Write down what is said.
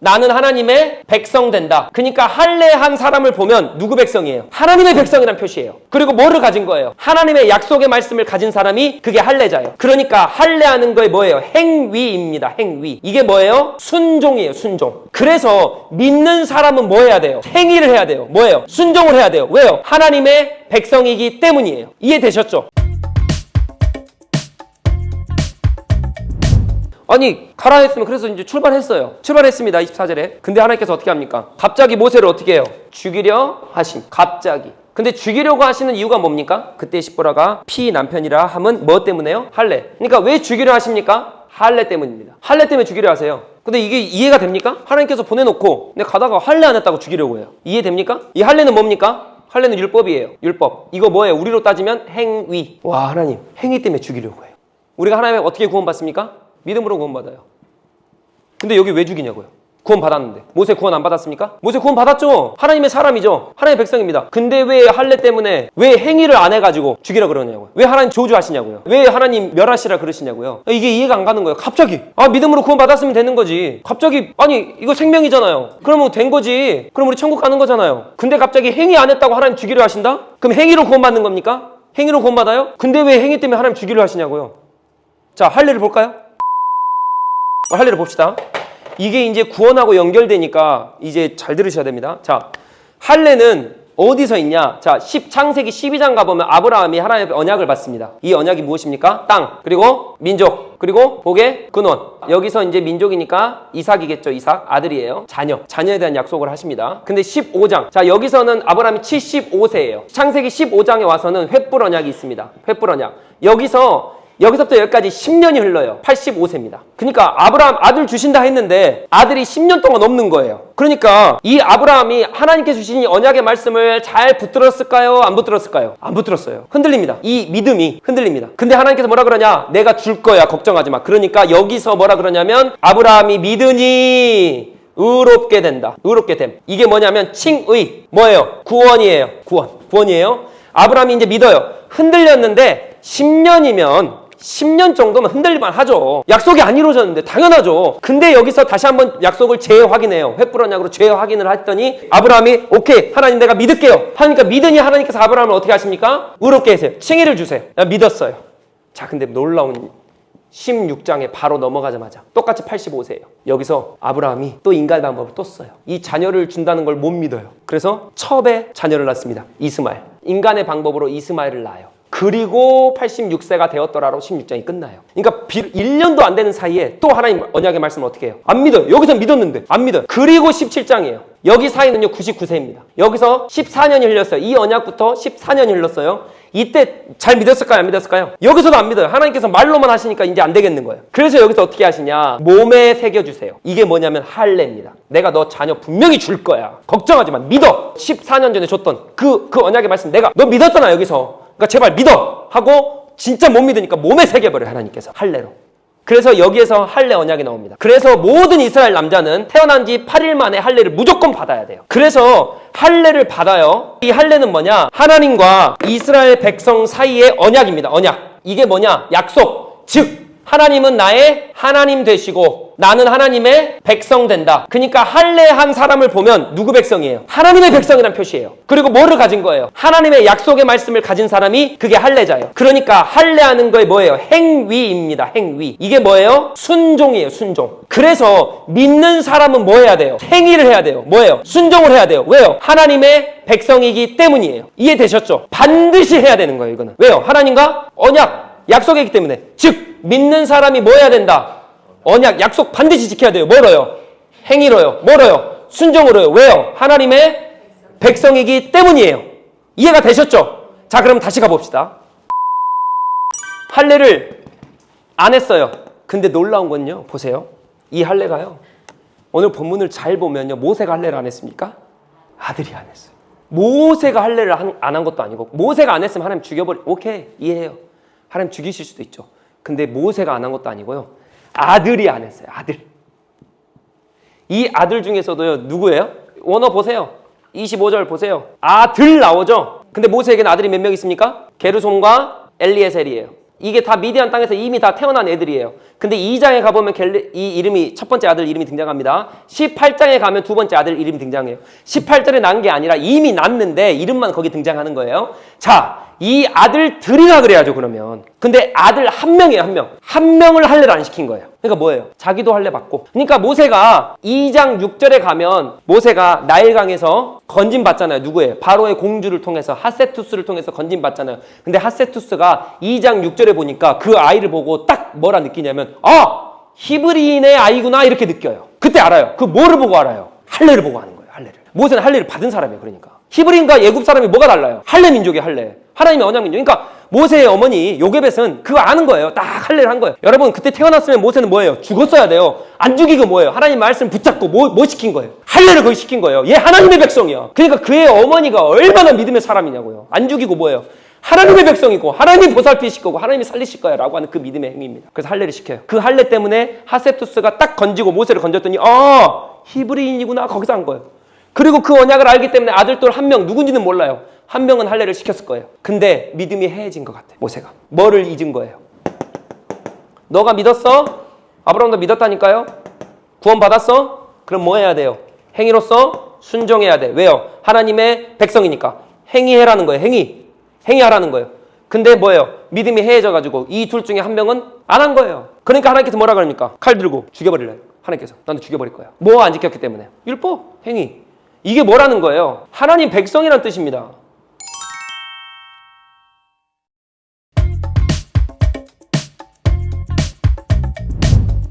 나는 하나님의 백성 된다. 그러니까 할례한 사람을 보면 누구 백성이에요? 하나님의 백성이란 표시예요. 그리고 뭐를 가진 거예요? 하나님의 약속의 말씀을 가진 사람이 그게 할례자예요. 그러니까 할례하는 거에 뭐예요? 행위입니다. 행위. 이게 뭐예요? 순종이에요. 순종. 그래서 믿는 사람은 뭐 해야 돼요? 행위를 해야 돼요. 뭐예요? 순종을 해야 돼요. 왜요? 하나님의 백성이기 때문이에요. 이해되셨죠? 아니 가라 했으면 그래서 이제 출발했어요. 출발했습니다. 24절에. 근데 하나님께서 어떻게 합니까? 갑자기 모세를 어떻게 해요? 죽이려 하심. 갑자기. 근데 죽이려고 하시는 이유가 뭡니까? 그때 십보라가 피 남편이라 함은 뭐 때문에요? 할례. 그러니까 왜 죽이려 하십니까? 할례 때문입니다. 할례 때문에 죽이려 하세요. 근데 이게 이해가 됩니까? 하나님께서 보내놓고 근데 가다가 할례 안 했다고 죽이려고 해요. 이해됩니까? 이 할례는 뭡니까? 할례는 율법이에요. 율법. 이거 뭐예요? 우리로 따지면 행위. 와 하나님 행위 때문에 죽이려고 해요. 우리가 하나님의 어떻게 구원받습니까? 믿음으로 구원받아요. 근데 여기 왜 죽이냐고요? 구원 받았는데 모세 구원 안 받았습니까? 모세 구원 받았죠. 하나님의 사람이죠. 하나님의 백성입니다. 근데 왜 할례 때문에 왜 행위를 안 해가지고 죽이라 그러냐고요? 왜 하나님 저주하시냐고요? 왜 하나님 멸하시라 그러시냐고요? 이게 이해가 안 가는 거예요. 갑자기 아 믿음으로 구원 받았으면 되는 거지. 갑자기 아니 이거 생명이잖아요. 그러면 된 거지. 그럼 우리 천국 가는 거잖아요. 근데 갑자기 행위 안 했다고 하나님 죽이려 하신다? 그럼 행위로 구원 받는 겁니까? 행위로 구원 받아요? 근데 왜 행위 때문에 하나님 죽이려 하시냐고요? 자 할례를 볼까요? 어, 할례를 봅시다. 이게 이제 구원하고 연결되니까 이제 잘 들으셔야 됩니다. 자, 할례는 어디서 있냐? 자, 10, 창세기 12장 가보면 아브라함이 하나님의 언약을 받습니다. 이 언약이 무엇입니까? 땅, 그리고 민족, 그리고 복의 근원. 여기서 이제 민족이니까 이삭이겠죠, 이삭. 아들이에요. 자녀. 자녀에 대한 약속을 하십니다. 근데 15장. 자, 여기서는 아브라함이 75세예요. 창세기 15장에 와서는 횃불 언약이 있습니다. 횃불 언약. 여기서 여기서부터 여기까지 10년이 흘러요. 85세입니다. 그러니까 아브라함 아들 주신다 했는데 아들이 10년 동안 없는 거예요. 그러니까 이 아브라함이 하나님께 주신 이 언약의 말씀을 잘 붙들었을까요? 안 붙들었을까요? 안 붙들었어요. 흔들립니다. 이 믿음이 흔들립니다. 근데 하나님께서 뭐라 그러냐? 내가 줄 거야. 걱정하지 마. 그러니까 여기서 뭐라 그러냐면 아브라함이 믿으니 의롭게 된다. 의롭게 됨. 이게 뭐냐면 칭의. 뭐예요? 구원이에요. 구원. 구원이에요. 아브라함이 이제 믿어요. 흔들렸는데 10년이면 10년 정도면 흔들릴만 하죠. 약속이 안 이루어졌는데 당연하죠. 근데 여기서 다시 한번 약속을 재확인해요. 횃불 언약으로 재확인을 했더니 아브라함이 오케이 하나님 내가 믿을게요. 하니까 믿으니 하나님께서 아브라함을 어떻게 하십니까? 의롭게 하세요. 칭의를 주세요. 나 믿었어요. 자 근데 놀라운 16장에 바로 넘어가자마자 똑같이 85세예요. 여기서 아브라함이 또 인간의 방법을 또 써요. 이 자녀를 준다는 걸 못 믿어요. 그래서 첩에 자녀를 낳습니다. 이스마엘. 인간의 방법으로 이스마엘을 낳아요. 그리고 86세가 되었더라로 16장이 끝나요. 그러니까 1년도 안 되는 사이에 또 하나님 언약의 말씀을 어떻게 해요? 안 믿어요. 여기서 믿었는데 안 믿어요. 그리고 17장이에요. 여기 사이는요 99세입니다. 여기서 14년이 흘렸어요. 이 언약부터 14년이 흘렀어요. 이때 잘 믿었을까요? 안 믿었을까요? 여기서도 안 믿어요. 하나님께서 말로만 하시니까 이제 안 되겠는 거예요. 그래서 여기서 어떻게 하시냐? 몸에 새겨주세요. 이게 뭐냐면 할례입니다. 내가 너 자녀 분명히 줄 거야. 걱정하지 마. 믿어. 14년 전에 줬던 그, 그 언약의 말씀 내가 너 믿었잖아 여기서. 그러니까 제발 믿어 하고 진짜 못 믿으니까 몸에 새겨버려요 하나님께서 할례로. 그래서 여기에서 할례 언약이 나옵니다. 그래서 모든 이스라엘 남자는 태어난 지 8일 만에 할례를 무조건 받아야 돼요. 그래서 할례를 받아요. 이 할례는 뭐냐? 하나님과 이스라엘 백성 사이의 언약입니다. 언약. 이게 뭐냐? 약속. 즉 하나님은 나의 하나님 되시고 나는 하나님의 백성 된다. 그러니까 할례한 사람을 보면 누구 백성이에요? 하나님의 백성이란 표시예요. 그리고 뭐를 가진 거예요? 하나님의 약속의 말씀을 가진 사람이 그게 할례자예요. 그러니까 할례하는 거에 뭐예요? 행위입니다. 행위. 이게 뭐예요? 순종이에요. 순종. 그래서 믿는 사람은 뭐 해야 돼요? 행위를 해야 돼요. 뭐예요? 순종을 해야 돼요. 왜요? 하나님의 백성이기 때문이에요. 이해되셨죠? 반드시 해야 되는 거예요. 이거는. 왜요? 하나님과 언약, 약속이기 때문에. 즉 믿는 사람이 뭐 해야 된다? 언약, 약속 반드시 지켜야 돼요. 뭐로요? 행위로요. 뭐로요? 순종으로요. 왜요? 하나님의 백성이기 때문이에요. 이해가 되셨죠? 자, 그럼 다시 가봅시다. 할례를 안 했어요. 근데 놀라운 건요. 보세요. 이 할례가요. 오늘 본문을 잘 보면요. 모세가 할례를 안 했습니까? 아들이 안 했어요. 모세가 할례를 안 한 것도 아니고 모세가 안 했으면 하나님 죽여버리. 오케이 이해해요. 하나님 죽이실 수도 있죠. 근데 모세가 안 한 것도 아니고요. 아들이 안 했어요. 아들. 이 아들 중에서도요. 누구예요? 원어 보세요. 25절 보세요. 아들 나오죠. 근데 모세에게는 아들이 몇 명 있습니까? 게르솜과 엘리에셀이에요. 이게 다 미디안 땅에서 이미 다 태어난 애들이에요. 근데 2장에 가보면 겔레, 이 이름이 첫 번째 아들 이름이 등장합니다. 18장에 가면 두 번째 아들 이름이 등장해요. 18절에 난 게 아니라 이미 났는데 이름만 거기 등장하는 거예요. 자, 이 아들들이라 그래야죠, 그러면. 근데 아들 한 명이에요, 한 명. 한 명을 할례를 안 시킨 거예요. 그러니까 뭐예요? 자기도 할례 받고. 그러니까 모세가 2장 6절에 가면 모세가 나일강에서 건진 받잖아요. 누구예요? 바로의 공주를 통해서 하세투스를 통해서 건진 받잖아요. 근데 하세투스가 2장 6절에 보니까 그 아이를 보고 딱 뭐라 느끼냐면 아! 히브리인의 아이구나 이렇게 느껴요. 그때 알아요. 그 뭐를 보고 알아요? 할례를 보고 하는 거예요. 할례를. 모세는 할례를 받은 사람이에요. 그러니까. 히브리인과 예굽 사람이 뭐가 달라요? 할례 민족이 할례. 하나님의 언약 민족. 그러니까 모세의 어머니 요게벳은 그거 아는 거예요. 딱 할례를 한 거예요. 여러분 그때 태어났으면 모세는 뭐예요? 죽었어야 돼요. 안 죽이고 뭐예요? 하나님 말씀 붙잡고 뭐, 뭐 시킨 거예요? 할례를 거기 시킨 거예요. 얘 하나님의 백성이야. 그러니까 그의 어머니가 얼마나 믿음의 사람이냐고요. 안 죽이고 뭐예요? 하나님의 백성이고 하나님이 보살피실 거고 하나님이 살리실 거야 라고 하는 그 믿음의 행위입니다. 그래서 할례를 시켜요. 그 할례 때문에 하세투스가 딱 건지고 모세를 건졌더니 아 히브리인이구나 거기서 한 거예요. 그리고 그 언약을 알기 때문에 아들돌 한 명 누군지는 몰라요. 한 명은 할례를 시켰을 거예요. 근데 믿음이 해해진 것 같아 모세가. 뭐를 잊은 거예요? 너가 믿었어? 아브라함도 믿었다니까요. 구원 받았어? 그럼 뭐 해야 돼요? 행위로서 순종해야 돼. 왜요? 하나님의 백성이니까 행위해라는 거예요. 행위. 행위하라는 거예요. 근데 뭐예요? 믿음이 해해져 가지고 이 둘 중에 한 명은 안 한 거예요. 그러니까 하나님께서 뭐라 그럽니까? 칼 들고 죽여버릴래요. 하나님께서 나도 죽여버릴 거야. 뭐 안 지켰기 때문에 율법 행위. 이게 뭐라는 거예요? 하나님 백성이란 뜻입니다.